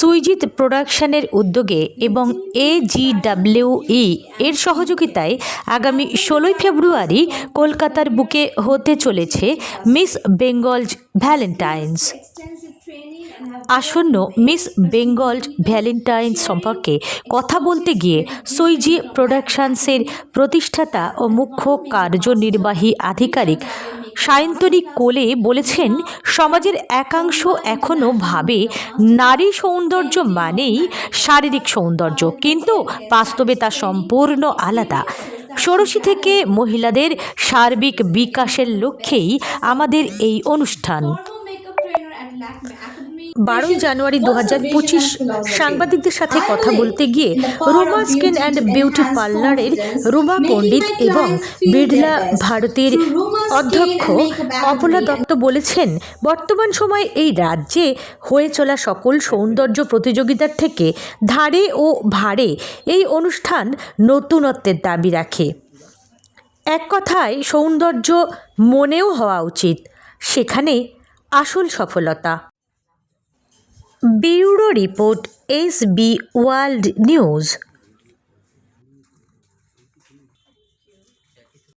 সুইজিৎ প্রোডাকশনের উদ্যোগে এবং এজিডাব্লিউই এর সহযোগিতায় আগামী ষোলোই ফেব্রুয়ারি কলকাতার বুকে হতে চলেছে মিস বেঙ্গল ভ্যালেন্টাইন্স। আসন্ন মিস বেঙ্গল ভ্যালেন্টাইন্স সম্পর্কে কথা বলতে গিয়ে সুইজি প্রোডাকশনসের প্রতিষ্ঠাতা ও মুখ্য কার্যনির্বাহী আধিকারিক সায়ন্তনী কোলে বলেছেন, সমাজের একাংশ এখনও ভাবে নারী সৌন্দর্য মানেই শারীরিক সৌন্দর্য, কিন্তু বাস্তবে তা সম্পূর্ণ আলাদা। ষোড়শী থেকে মহিলাদের সার্বিক বিকাশের লক্ষ্যেই আমাদের এই অনুষ্ঠান। বারোই জানুয়ারি দু হাজার পঁচিশ, সাংবাদিকদের সাথে কথা বলতে গিয়ে রোমা স্কিন অ্যান্ড বিউটি পার্লারের রুমা পণ্ডিত এবং বিড়লা ভারতের অধ্যক্ষ অপলা দত্ত বলেছেন বর্তমান সময়ে এই রাজ্যে হয়ে চলা সকল সৌন্দর্য প্রতিযোগিতার থেকে ধারে ও ভারে এই অনুষ্ঠান নতুনত্বের দাবি রাখে। এক কথায় সৌন্দর্য মনেও হওয়া উচিত। সেখানে আসল সফলতা। Bureau report S B World News.